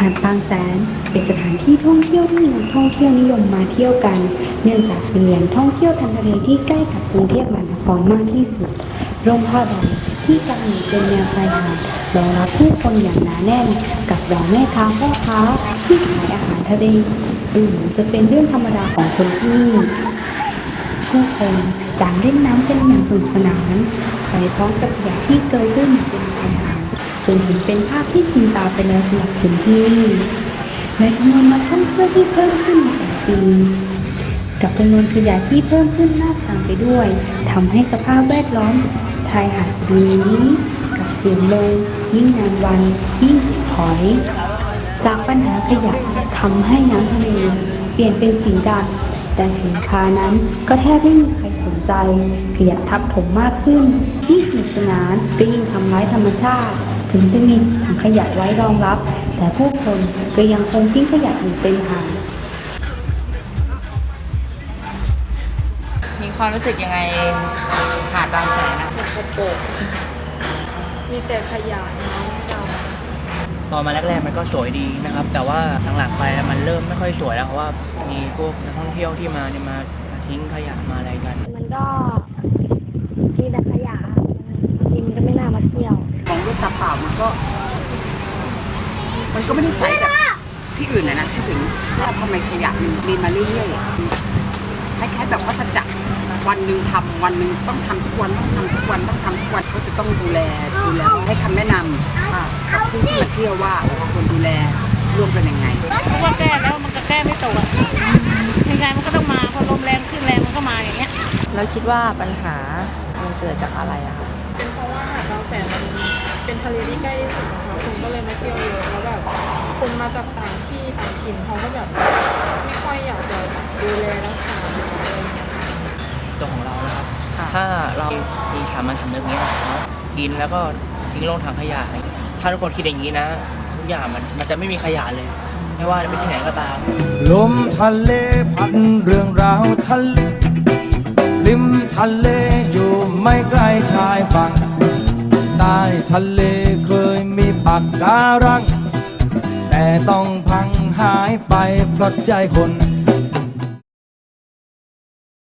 หาดบางแสนเป็นสถานที่ท่องเที่ยวที่นักท่องเที่ยวนิยมมาเที่ยวกัน เนื่องจากเป็นแหล่งท่องเที่ยวทางทะเลที่ใกล้กับกรุงเทพมหานครมากที่สุดโรงผ้าใบที่ตั้งอยู่เป็นแนวชายหาดรองรับผู้คนอย่างหนาแน่นกับเหล่าแม่ค้าพ่อค้าที่ขายอาหารทะเลดูเหมือนจะเป็นเรื่องธรรมดาของคนที่นี่ผู้คนต่างเล่นน้ำกันอย่างสนุกสนานไปพร้อมกับขยะที่เกยตื้นอยู่นชายหาด จนเห็นเป็นภาพที่ชินตาไปแล้วสำหรับคนที่นี่ในจำนวนนักท่องเที่ยวที่เพิ่มขึ้นในแต่ละปีกับจำนวนขยะที่เพิ่มขึ้นมากตามไปด้วยทำให้สภาพแวดล้อมชายหาดแห่งนี้กับเสื่อมลงยิ่งนานวันยิ่งถอย จากปัญหาขยะทำให้น้ำทะเลเปลี่ยนเป็นสีดำแต่สินค้านั้นก็แทบไม่มีใครสนใจ ขยะทับถมมากขึ้นยิ่งสนุกสนานก็ยิ่งทำร้ายธรรมชาติ ถึงจะมีถังขยะไว้รองรับ แต่ผู้คนก็ยังคงทิ้งขยะอยู่เต็มหาดมีความรู้สึกยังไงหาดบางแสนอะสกปรกมีแต่ขยะน้ำดตอนมาแรกๆมันก็สวยดีนะครับ แต่ว่าหลังๆไปมันเริ่มไม่ค่อยสวยแล้วเพราะว่ามีพวกนักท่องเที่ยวที่มาเนี่ยมามาทิ้งขยะมาอะไรกัน มันก็มีแต่ขยะจริงก็ไม่น่ามาเที่ยวมอง ด้วยตาเปล่ามันก็ มันก็ไม่ได้ใสแบบที่อื่นนะนะที่ถึงว่าทำไมขยะมันมีมาเรื่อยๆคล้ายๆแบบวัฏจักรวันหนึ่งทำวันหนึ่งต้องทำทุกวันต้องทำทุกวันต้องทำทุกวันก็จะต้องดูแลดูแลให้คำแนะนำอ่ากับผู้ที่มาเที่ยวว่าเราควรดูแลร่วมกันยังไงเพราะว่าแก้แล้วมันก็แก้ไม่ตกอะยังไงมันก็ต้องมาพอลมแรงขึ้นแรงมันก็มาอย่างเงี้ยแล้วคิดว่าปัญหามันเกิดจากอะไรอะคะำเป็นเพราะว่าหาดบางแสนมัน เป็นทะเลที่ใกล้ที่สุดนะคะคนก็เลยมาเที่ยวเยอะแล้วแบบคนมาจากต่างที่ต่างถิ่นเขาก็แบบไม่ค่อยอยากจะดูแลรักษาอะไรอย่างเงี้ย ตัวของเรานะครับถ้าเรามีสามัญสำนึกเนี้ยเนาะกินแล้วก็ทิ้งลงถังขยะอะไรถ้าทุกคนคิดอย่างนี้นะ ทุกอย่างมันมันจะไม่มีขยะเลย ไม่ว่าจะเป็นที่ไหนก็ตาม ลมทะเลพัดเรื่องราวทะเลริมทะเลอยู่ไม่ไกลชายฝั่ง ใต้ทะเลเคยมีปักการัง แต่ต้องพังหายไปเพราะใจคน